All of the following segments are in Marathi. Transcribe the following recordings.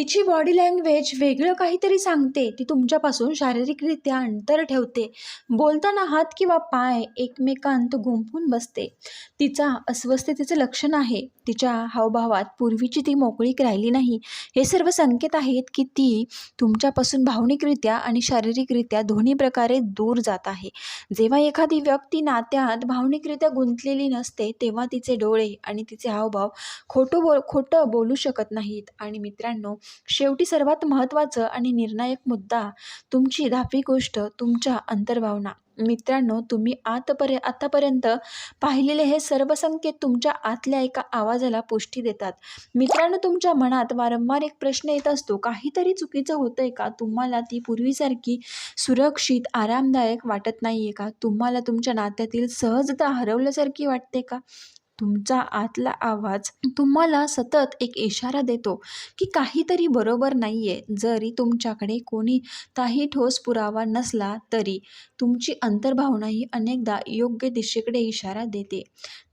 तिची बॉडी लँग्वेज वेगळं काहीतरी सांगते. ती तुमच्यापासून शारीरिकरित्या अंतर ठेवते. बोलताना हात किंवा पाय एकमेकांत गुंफून बसते. तिचा अस्वस्थतेचं लक्षण आहे. तिच्या हावभावात पूर्वीची ती मोकळीक राहिली नाही. हे सर्व संकेत आहेत की ती तुमच्यापासून भावनिकरित्या आणि शारीरिकरित्या दोन्ही प्रकारे दूर जात आहे. जेव्हा एखादी व्यक्ती नात्यात भावनिकरित्या गुंतलेली नसते तेव्हा तिचे डोळे आणि तिचे हावभाव खोटं बोल खोटं बोलू शकत नाहीत. आणि मित्रांनो शेवटी सर्वात महत्त्वाचं आणि निर्णायक मुद्दा तुमची दहावी गोष्ट तुमच्या अंतर्भावना. मित्रांनो तुम्ही आतपर्य आतापर्यंत पाहिलेले हे सर्व संकेत तुमच्या आतल्या एका आवाजाला पुष्टी देतात. मित्रांनो तुमच्या मनात वारंवार एक प्रश्न येत असतो काहीतरी चुकीचं होतं आहे का? तुम्हाला ती पूर्वीसारखी सुरक्षित आरामदायक वाटत नाही आहे का? तुम्हाला तुमच्या नात्यातील सहजता हरवल्यासारखी वाटते का? तुमचा आतला आवाज तुम्हाला सतत एक इशारा देतो की काहीतरी बरोबर नाही आहे जरी तुमच्याकडे कोणीताही ठोस पुरावा नसला तरी तुमची अंतर्भावना ही अनेकदा योग्य दिशेकडे इशारा देते.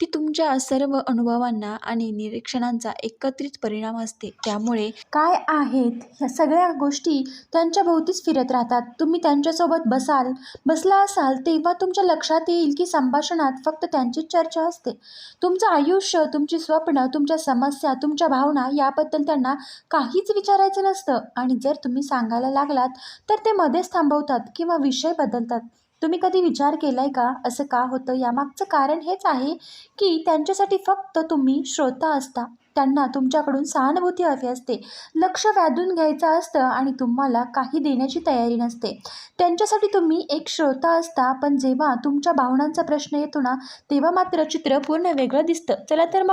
ती तुमच्या सर्व अनुभवांना आणि निरीक्षणांचा एकत्रित परिणाम असते. त्यामुळे काय आहेत ह्या सगळ्या गोष्टी त्यांच्या भोवतीच फिरत राहतात. तुम्ही त्यांच्यासोबत बसाल बसला असाल तेव्हा तुमच्या लक्षात येईल की संभाषणात फक्त त्यांचीच चर्चा असते. तुम तुमचं आयुष्य तुमची स्वप्न तुमच्या समस्या तुमच्या भावना याबद्दल त्यांना काहीच विचारायचं नसतं. आणि जर तुम्ही सांगायला लागलात तर ते मध्येच थांबवतात किंवा विषय बदलतात. तुम्ही कधी विचार केला आहे का? असं का होतं? यामागचं कारण हेच आहे की त्यांच्यासाठी फक्त तुम्ही श्रोता असता. त्यांना तुमच्याकडून सहानुभूती हवी असते. लक्ष व्याधून घ्यायचं असतं आणि तुम्हाला काही देण्याची तयारी नसते. त्यांच्यासाठी तुम्ही एक श्रोता असता पण जेव्हा तुमच्या भावनांचा प्रश्न येतो ना तेव्हा मात्र चित्र पूर्ण वेगळं दिसतं. चला तर मग